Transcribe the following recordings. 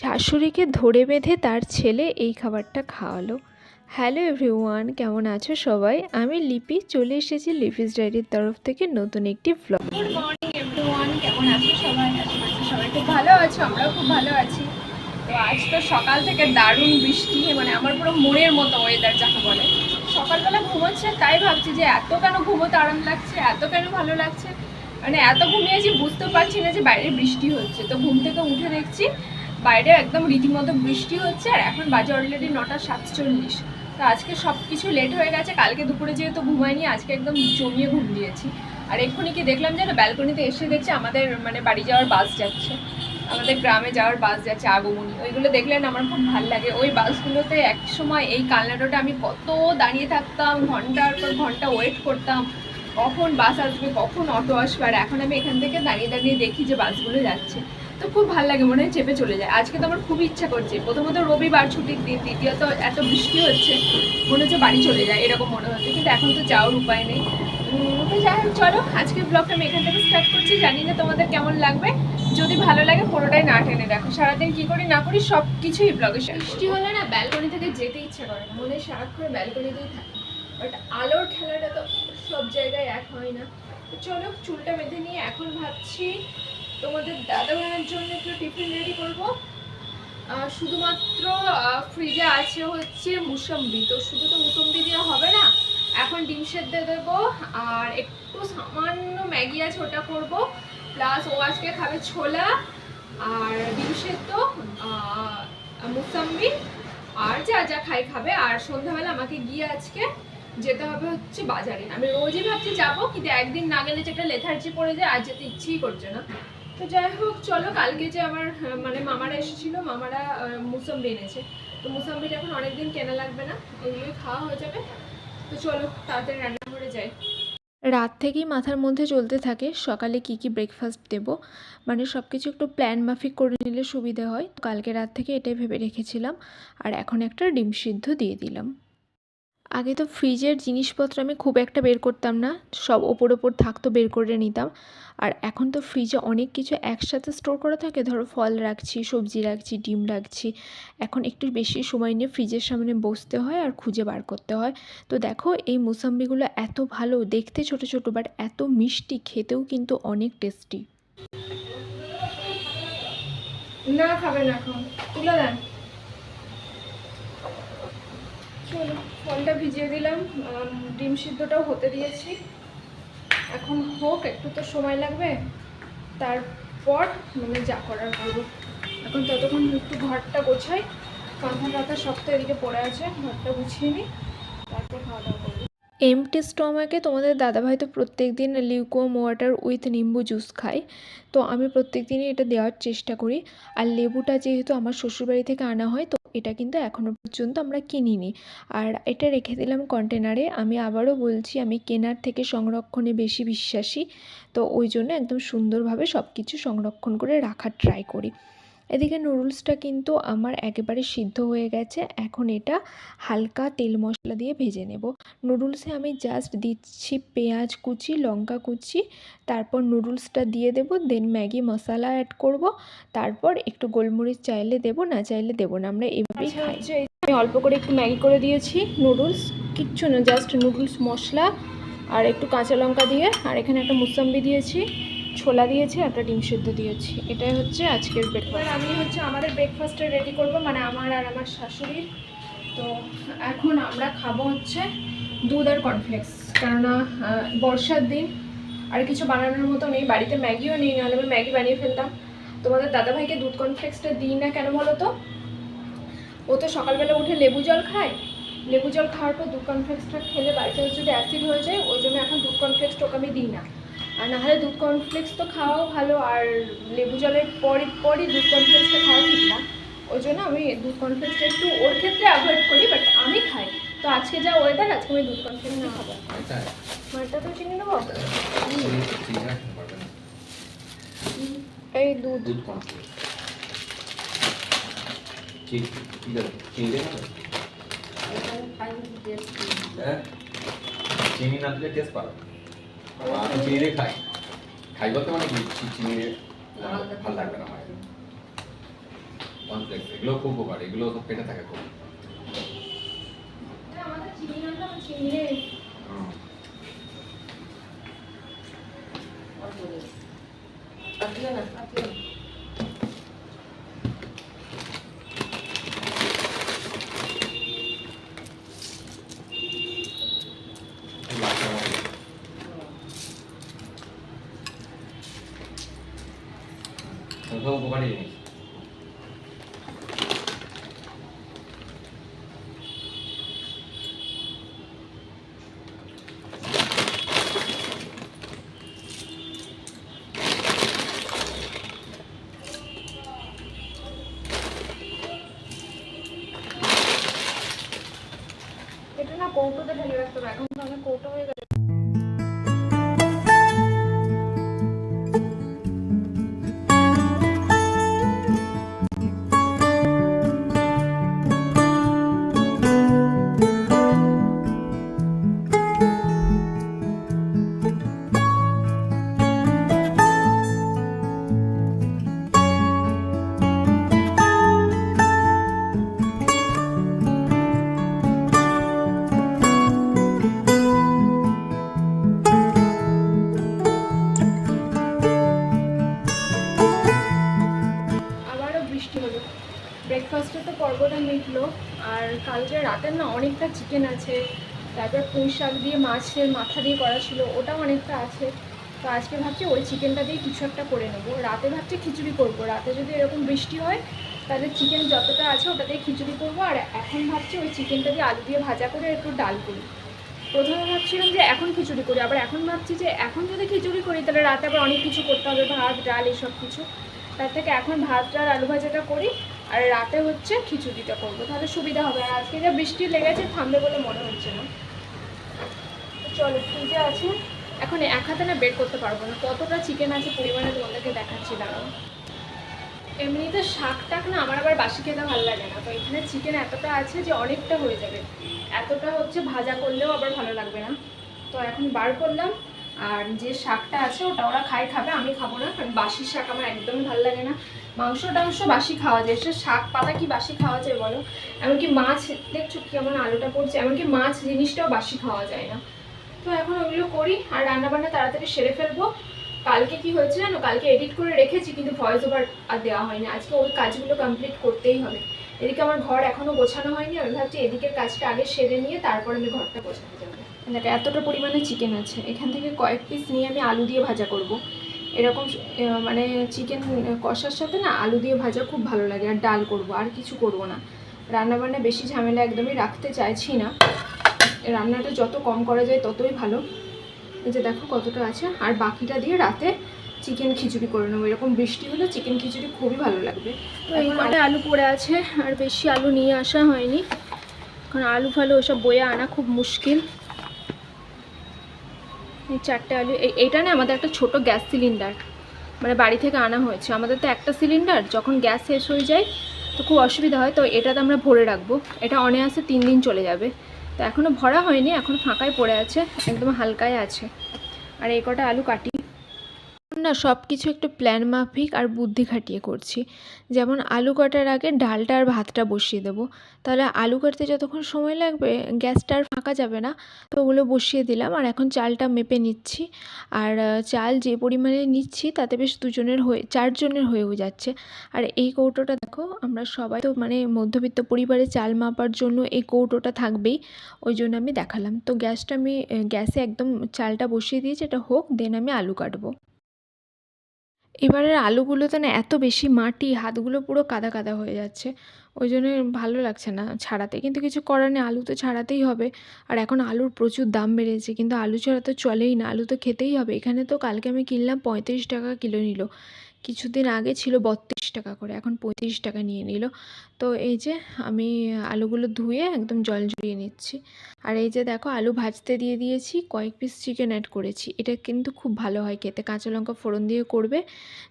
শাশুড়িকে ধরে বেঁধে তার ছেলে এই খাবারটা খাওয়ালো। হ্যালো এভরিওয়ান, কেমন আছো সবাই? আমি লিপি, চলে এসেছি লিপিস ডায়েরির তরফ থেকে নতুন একটি ভ্লগ গুড মর্নিং এভরিওয়ান কেমন আছো সবাই? সবাই খুব ভালো আছো, আমরাও খুব ভালো আছি। তো আজ তো সকাল থেকে দারুণ বৃষ্টি মানে আমার পুরো মনের মতো ওয়েদার যাকে বলে। সকালবেলা ঘুমোচ্ছে, তাই ভাবছি যে এত কেন ঘুমোতে আরাম লাগছে, এত কেন ভালো লাগছে? মানে এত ঘুমিয়েছি বুঝতে পারছি না যে বাইরে বৃষ্টি হচ্ছে। তো ঘুম থেকে উঠে দেখছি বাইরে একদম রীতিমতো বৃষ্টি হচ্ছে আর এখন বাজে অলরেডি নটা সাতচল্লিশ। তো আজকে সব কিছু লেট হয়ে গেছে, কালকে দুপুরে যেহেতু ঘুমাইনি আজকে একদম জমিয়ে ঘুম দিয়েছি। আর এক্ষুনি কি দেখলাম যে ব্যালকনিতে এসে দেখছি আমাদের মানে বাড়ি যাওয়ার বাস যাচ্ছে। আমাদের গ্রামে যাওয়ার বাস যাচ্ছে, আগমনী। ওইগুলো দেখলে না আমার খুব ভালো লাগে। ওই বাসগুলোতে এক সময় এই কালনাডোটা আমি কত দাঁড়িয়ে থাকতাম, ঘণ্টার পর ঘণ্টা ওয়েট করতাম। কখন বাস আসবে, কখন অটো আসবে, আর এখন আমি এখান থেকে দাঁড়িয়ে দাঁড়িয়ে দেখি যে বাসগুলো যাচ্ছে। তো খুব ভালো লাগে মনে হয় চেপে চলে যায়। আজকে তো আমার খুব ইচ্ছা করছে। প্রথমত রবিবার ছুটির দিন দ্বিতীয়ত এত বৃষ্টি হচ্ছে মনে হচ্ছে বাড়ি চলে যায় এরকম মনে হচ্ছে। কিন্তু এখন তো যাওয়ার উপায় নেই। তো যাই হোক চলো আজকের ব্লগটা আমি এখান থেকে স্টার্ট করছি। জানি না তোমাদের কেমন লাগবে। যদি ভালো লাগে পুরোটাই না টেনে দেখো। সারাদিন কি করি না করি সব কিছুই ব্লগে বৃষ্টি হলে না ব্যালকনি থেকে যেতে ইচ্ছে করে না। মনে হয় সারাক্ষণ ব্যালকনিতেই থাকে। বাট আলোর খেলাটা তো সব জায়গায় এক হয় না। চলো চুলটা বেঁধে নিয়ে এখন ভাবছি তোমাদের দাদা ভাইয়ের জন্য একটু টিফিন রেডি করব। শুধুমাত্র ফ্রিজে আছে হচ্ছে মুসম্বি। তো শুধু তো মুসম্বি দিয়ে হবে না, এখন ডিম সেদ্ধ দেবো। আর একটু সামান্য ম্যাগি আছে, ওটা করব। প্লাস ও আজকে খাবে ছোলা আর ডিম সেদ্ধ মুসাম্বি। আর যা যা খাই খাবে। আর সন্ধ্যাবেলা আমাকে গিয়ে আজকে যেতে হবে হচ্ছে বাজারে। আমি রোজই ভাবছি যাব, কিন্তু একদিন না গেলে যেটা লেথার্জি পড়ে যায়, আর যেতে ইচ্ছেই করছে না। তো যাই হোক, চলো, কালকে যে আমার মানে মামারা এসেছিল, মামারা মুসম্বি এনেছে। তো মুসম্বিটা এখন অনেকদিন কেনা লাগবে না, এগুলোই খাওয়া হয়ে যাবে। তো চলো, তাড়াতাড়ি রান্না করে যাই। রাত থেকেই মাথার মধ্যে চলতে থাকে, সকালে কি কি ব্রেকফাস্ট দেব। মানে সব কিছু একটু প্ল্যান মাফিক করে নিলে সুবিধে হয়। তো কালকে রাত থেকে এটাই ভেবে রেখেছিলাম। আর এখন একটা ডিম সিদ্ধ দিয়ে দিলাম। আগে তো ফ্রিজের জিনিসপত্র আমি খুব একটা বের করতাম না, সব ওপর ওপর থাকতো বের করে নিতাম। আর এখন তো ফ্রিজে অনেক কিছু একসাথে স্টোর করা থাকে, ধরো ফল রাখছি, সবজি রাখছি, ডিম রাখছি। এখন একটু বেশি সময় নিয়ে ফ্রিজের সামনে বসতে হয় আর খুঁজে বার করতে হয়। তো দেখো, এই মুসাম্বিগুলো এত ভালো, দেখতে ছোট ছোট বাট এত মিষ্টি, খেতেও কিন্তু অনেক টেস্টি না খাবে না এখন, তুলে দেন। চলো, ফলটা ভিজিয়ে দিলাম। ডিম সিদ্ধটাও হতে দিয়েছি। এখন হোক, একটু তো সময় লাগবে। তারপর মানে যা করার করব। এখন ততক্ষণ একটু ঘরটা গোছাই। কাঁথা কাঁথা সব তো এদিকে পড়ে আছে, ঘরটা গুছিয়ে নিই। তারপর খাওয়া দাওয়া করব। এমটি স্টমাকে তোমাদের দাদাভাই তো প্রত্যেক দিন লিউকোম ওয়াটার উইথ নিম্বু জুস খায়। তো আমি প্রত্যেক দিনই এটা দেওয়ার চেষ্টা করি। আর লেবুটা যেহেতু আমার শ্বশুরবাড়ি থেকে আনা হয়, তো এটা কিন্তু এখনও পর্যন্ত আমরা কিনিনি। আর এটা রেখে দিলাম কন্টেনারে আমি আবারও বলছি, আমি কেনার থেকে সংরক্ষণে বেশি বিশ্বাসী। তো ওই জন্য একদম সুন্দরভাবে সব কিছু সংরক্ষণ করে রাখার ট্রাই করি। এদিকে নুডলসটা কিন্তু আমার একেবারে সিদ্ধ হয়ে গেছে। এখন এটা হালকা তেল মশলা দিয়ে ভেজে নেব। নুডলসে আমি জাস্ট দিচ্ছি পেঁয়াজ কুচি লঙ্কা কুচি তারপর নুডলসটা দিয়ে দেব দেন ম্যাগি মশলা অ্যাড করব। তারপর একটু গোলমরিচ চাইলে দেব না চাইলে দেব না আমরা এভাবেই আচ্ছা খাই। আমি অল্প করে একটু ম্যাগি করে দিয়েছি নুডলস কিচ্ছু না জাস্ট নুডলস মশলা আর একটু কাঁচা লঙ্কা দিয়ে আর এখানে একটা মুসাম্বি দিয়েছি। ছোলা দিয়েছি একটা ডিম সেদ্ধ দিয়েছি। এটাই হচ্ছে আজকের ব্রেকফাস্ট আমি হচ্ছে আমাদের ব্রেকফাস্টটা রেডি করব মানে আমার আর আমার শাশুড়ির। তো এখন আমরা খাব হচ্ছে দুধ আর কর্নফ্লেক্স কেননা বর্ষার দিন আর কিছু বানানোর মতো নেই। বাড়িতে ম্যাগিও নেই, নাহলে আমি ম্যাগি বানিয়ে ফেলতাম। তোমাদের দাদাভাইকে দুধ কর্নফ্লেক্সটা দিই না কেন বলো তো? ও তো সকালবেলা উঠে লেবু জল খায়। লেবু জল খাওয়ার পর দুধ কর্নফ্লেক্সটা খেলে বাড়িতে যদি অ্যাসিড হয়ে যায়, ওই জন্য এখন দুধ কর্নফ্লেক্সটা ওকে আমি দিই না। আর নাহলে দুধ কর্নফ্লেক্স তো খাওয়াও ভালো আর লেবু জলের পরই পরই দুধ কর্নফ্লেক্সটা খাওয়া ঠিক না। ওই জন্য আমি দুধ কর্নফ্লেক্সটা একটু ওর ক্ষেত্রে অ্যাভয়েড করি বাট আমি খাই। তো আজকে যা ওয়েদার আজকে আমি দুধ কর্নফ্লেক্স না খাব। মারটা তো চিনি নেব এই দুধ। দুধ না হ্যাঁ? চিনি না দিলে টেস্ট পাবে আমি চিনি দিয়ে খাই। খাই বলতে মানে চিনি দিয়ে ভালো লাগবে না আমার। কনফ্লেক্স এগুলো খুব উপকার এগুলো তো পেটে থাকে খুব। আমাদের চিনি আনলাম চিনি নেই হুম। লাগছে আমার। এগুলো উপকারী জিনিস এটা না কৌটোতে কালকে না অনেকটা চিকেন আছে, তারপর পুঁই শাক দিয়ে, মাছের মাথা দিয়ে করা ছিল, ওটাও অনেকটা আছে। তো আজকে ভাবছি ওই চিকেনটা দিয়ে কিছু একটা করে নেব। রাতে ভাবছি খিচুড়ি করব। রাতে যদি এরকম বৃষ্টি হয়, তাহলে চিকেন যতটা আছে ওটা দিয়ে খিচুড়ি করব। আর এখন ভাবছি ওই চিকেনটা দিয়ে আলু দিয়ে ভাজা করে একটু ডাল করি। প্রথমে ভাবছিলাম যে এখন খিচুড়ি করি, আবার এখন ভাবছি যে এখন যদি খিচুড়ি করি, তাহলে রাতে আবার অনেক কিছু করতে হবে, ভাত, ডাল, এসব কিছু। তার থেকে এখন ভাত, ডাল, আলু ভাজাটা করি। আর রাতে হচ্ছে খিচুড়িটা করব, তাহলে সুবিধা হবে। আর আজকে যা বৃষ্টি লেগেছে, থামবে বলে মনে হচ্ছে না। চলো, ফ্রিজে আছে। এখন এক হাতে না বের করতে পারব না। কতটা চিকেন আছে পরিমাণে তোমাদেরকে দেখাচ্ছি, দাঁড়াও। এমনিতে শাক টাক না আমার আবার বাসি খেতে ভালো লাগে না। তো এখানে চিকেন এতটা আছে যে অনেকটা হয়ে যাবে। এতটা হচ্ছে ভাজা করলেও আবার ভালো লাগবে না। তো এখন বার করলাম। আর যে শাকটা আছে, ওটা ওরা খাই খাবে, আমি খাব না, কারণ বাসি শাক আমার একদমই ভালো লাগে না। মাংস টাংস বাসি খাওয়া যায়, সে শাক পাতা কি বাসি খাওয়া যায় বলো? এমনকি মাছ, দেখছ কেমন আলুটা পড়ছে, এমনকি মাছ জিনিসটাও বাসি খাওয়া যায় না। তো এখন ওগুলো করি, আর রান্নাবান্না তাড়াতাড়ি সেরে ফেলব। কালকে কি হয়েছে জানো? কালকে এডিট করে রেখেছি, কিন্তু ভয়েস ওভার আর দেওয়া হয়নি। আজকে ওই কাজগুলো কমপ্লিট করতেই হবে। এদিকে আমার ঘর এখনও গোছানো হয়নি, আমি ভাবছি এদিকের কাজটা আগে সেরে নিয়ে তারপর আমি ঘরটা গোছাতে যাব। দেখো, এতটা পরিমাণে চিকেন আছে। এখান থেকে কয়েক পিস নিয়ে আমি আলু দিয়ে ভাজা করব। এরকম মানে চিকেন কষার সাথে না আলু দিয়ে ভাজা খুব ভালো লাগে, আর ডাল করব, আর কিছু করব না। রান্নাবান্না বেশি ঝামেলা একদমই রাখতে চাইছি না। রান্নাটা যত কম করা যায় ততই ভালো। এই যে দেখো কতটা আছে, আর বাকিটা দিয়ে রাতে চিকেন খিচুড়ি করে নেব। এরকম বৃষ্টি হলে চিকেন খিচুড়ি খুবই ভালো লাগবে। তো এই আলু পড়ে আছে, আর বেশি আলু নিয়ে আসা হয়নি। কারণ আলু ফালু ওসব বয়ে আনা খুব মুশকিল। চারটে আলু এই- এইটা না আমাদের একটা ছোট গ্যাস সিলিন্ডার। মানে বাড়ি থেকে আনা হয়েছে। আমাদের তো একটা সিলিন্ডার, যখন গ্যাস শেষ হয়ে যায়, তো খুব অসুবিধা হয়, তো এটাতে আমরা ভরে রাখব। এটা অনায়াসে তিন দিন চলে যাবে। তো এখনও ভরা হয়নি, এখন ফাঁকায় পড়ে আছে, একদম হালকায় আছে। আর এই কটা আলু কাটি না সব কিছু একটু প্ল্যান মাফিক আর বুদ্ধি খাটিয়ে করছি। যেমন আলু কাটার আগে ডালটা আর ভাতটা বসিয়ে দেবো। তাহলে আলু কাটতে যতক্ষণ সময় লাগবে, গ্যাসটা আর ফাঁকা যাবে না, তো ওগুলো বসিয়ে দিলাম আর এখন চালটা মেপে নিচ্ছি। আর চাল যে পরিমাণে নিচ্ছি, তাতে বেশ দুজনের হয়ে, চারজনের হয়েও যাচ্ছে। আর এই কৌটোটা দেখো, আমরা সবাই তো মানে মধ্যবিত্ত পরিবারে চাল মাপার জন্য এই কৌটোটা থাকবেই, ওই জন্য আমি দেখালাম। তো গ্যাসটা আমি গ্যাসে একদম চালটা বসিয়ে দিয়েছি, এটা হোক, দেন আমি আলু কাটবো। এবারের আলুগুলোতে না এত বেশি মাটি, হাতগুলো পুরো কাদা কাদা হয়ে যাচ্ছে। ওই জন্য ভালো লাগছে না ছাড়াতে। কিন্তু কিছু করার নেই, আলু তো ছাড়াতেই হবে। আর এখন আলুর প্রচুর দাম বেড়েছে। কিন্তু আলু ছাড়া তো চলেই না, আলু তো খেতেই হবে। এখানে তো কালকে আমি কিনলাম পঁয়ত্রিশ টাকা কিলো নিল। কিছুদিন আগে ছিল বত্রিশ টাকা করে, এখন পঁয়ত্রিশ টাকা নিয়ে নিল। তো এই যে আমি আলুগুলো ধুয়ে একদম জল ঝরিয়ে নিচ্ছি। আর এই যে দেখো আলু ভাজতে দিয়ে দিয়েছি, কয়েক পিস চিকেন অ্যাড করেছি। এটা কিন্তু খুব ভালো হয় খেতে, কাঁচা লঙ্কা ফোড়ন দিয়ে করবে।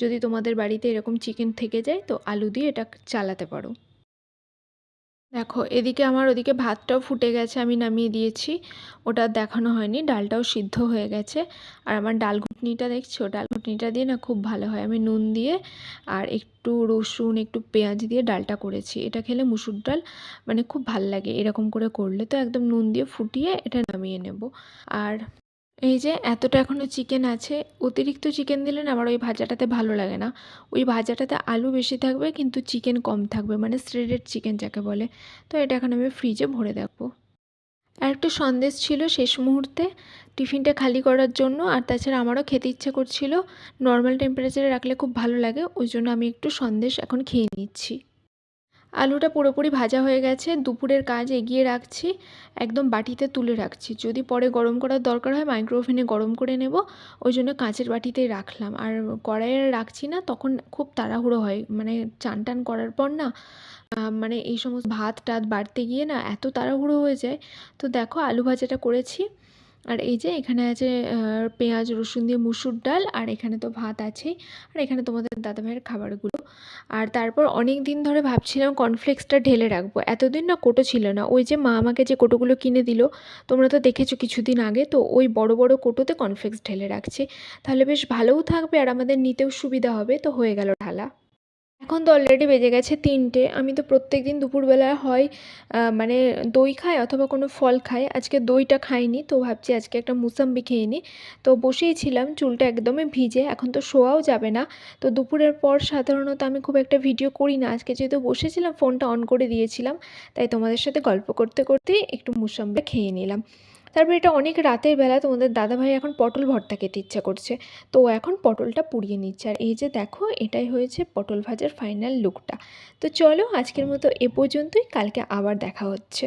যদি তোমাদের বাড়িতে এরকম চিকেন থেকে যায়, তো আলু দিয়ে এটা চালাতে পারো। দেখো, এদিকে আমার ওদিকে ভাতটাও ফুটে গেছে, আমি নামিয়ে দিয়েছি। ওটা দেখানো হয়নি, ডালটাও সিদ্ধ হয়ে গেছে। আর আমার ডাল ঘুটনিটা দেখছ? ডাল ঘুটনিটা দিয়ে না খুব ভালো হয়। আমি নুন দিয়ে আর একটু রসুন, একটু পেঁয়াজ দিয়ে ডালটা করেছি। এটা খেলে মুসুর ডাল মানে খুব ভালো লাগে, এরকম করে করলে। তো একদম নুন দিয়ে ফুটিয়ে এটা নামিয়ে নেব। আর এই যে এতটা এখনও চিকেন আছে, অতিরিক্ত চিকেন দিলে না আমার ওই ভাজাটাতে ভালো লাগে না। ওই ভাজাটাতে আলু বেশি থাকবে, কিন্তু চিকেন কম থাকবে মানে শ্রেডেড চিকেন যাকে বলে। তো এটা এখন আমি ফ্রিজে ভরে রাখব আর একটু সন্দেশ ছিল শেষ মুহূর্তে টিফিনটা খালি করার জন্য, আর তাছাড়া আমারও খেতে ইচ্ছে করছিল। নর্মাল টেম্পারেচারে রাখলে খুব ভালো লাগে, ওই জন্য আমি একটু সন্দেশ এখন খেয়ে নিচ্ছি। আলুটা পুরোপুরি ভাজা হয়ে গেছে, দুপুরের কাজ এগিয়ে রাখছি, একদম বাটিতে তুলে রাখছি। যদি পরে গরম করার দরকার হয় মাইক্রো ওভেনে গরম করে নেব, ওই জন্য কাঁচের বাটিতেই রাখলাম। আর কড়াইয়ে রাখছি না, তখন খুব তাড়াহুড়ো হয়। মানে চান টান করার পর না মানে এই সমস্ত ভাত টাত বাড়তে গিয়ে না এত তাড়াহুড়ো হয়ে যায়। তো দেখো, আলু ভাজাটা করেছি। আর এই যে এখানে আছে পেঁয়াজ, রসুন দিয়ে মুসুর ডাল, আর এখানে তো ভাত আছেই আর এখানে তোমাদের দাদা ভাইয়ের খাবারগুলো। আর তারপর অনেক দিন ধরে ভাবছিলাম কর্নফ্লেক্সটা ঢেলে রাখব। এতদিন না কোটো ছিল না। ওই যে মা আমাকে যে কোটোগুলো কিনে দিল, তোমরা তো দেখেছ কিছুদিন আগে, তো ওই বড় বড় কোটোতে কর্নফ্লেক্স ঢেলে রাখছি। তাহলে বেশ ভালোও থাকবে, আর আমাদের নিতেও সুবিধা হবে। তো হয়ে গেল ঢালা। এখন তো অলরেডি বেজে গেছে তিনটে। আমি তো প্রত্যেক দিন দুপুরবেলা হয় মানে দই খাই অথবা কোনো ফল খাই। আজকে দইটা খাইনি, তো ভাবছি আজকে একটা মুসাম্বি খেয়ে নিই তো বসেই ছিলাম, চুলটা একদমই ভিজে, এখন তো শোয়াও যাবে না। তো দুপুরের পর সাধারণত আমি খুব একটা ভিডিও করি না। আজকে যেহেতু বসেছিলাম ফোনটা অন করে দিয়েছিলাম, তাই তোমাদের সাথে গল্প করতে করতেই একটু মুসাম্বি খেয়ে নিলাম। তারপর এটা অনেক রাতের বেলা তোমাদের দাদাভাই এখন পটল ভর্তা খেতে ইচ্ছা করছে। তো এখন পটলটা পুড়িয়ে নিচ্ছে। আর এই যে দেখো, এটাই হয়েছে পটল ভাজার ফাইনাল লুকটা তো চলো আজকের মতো এ পর্যন্তই, কালকে আবার দেখা হচ্ছে।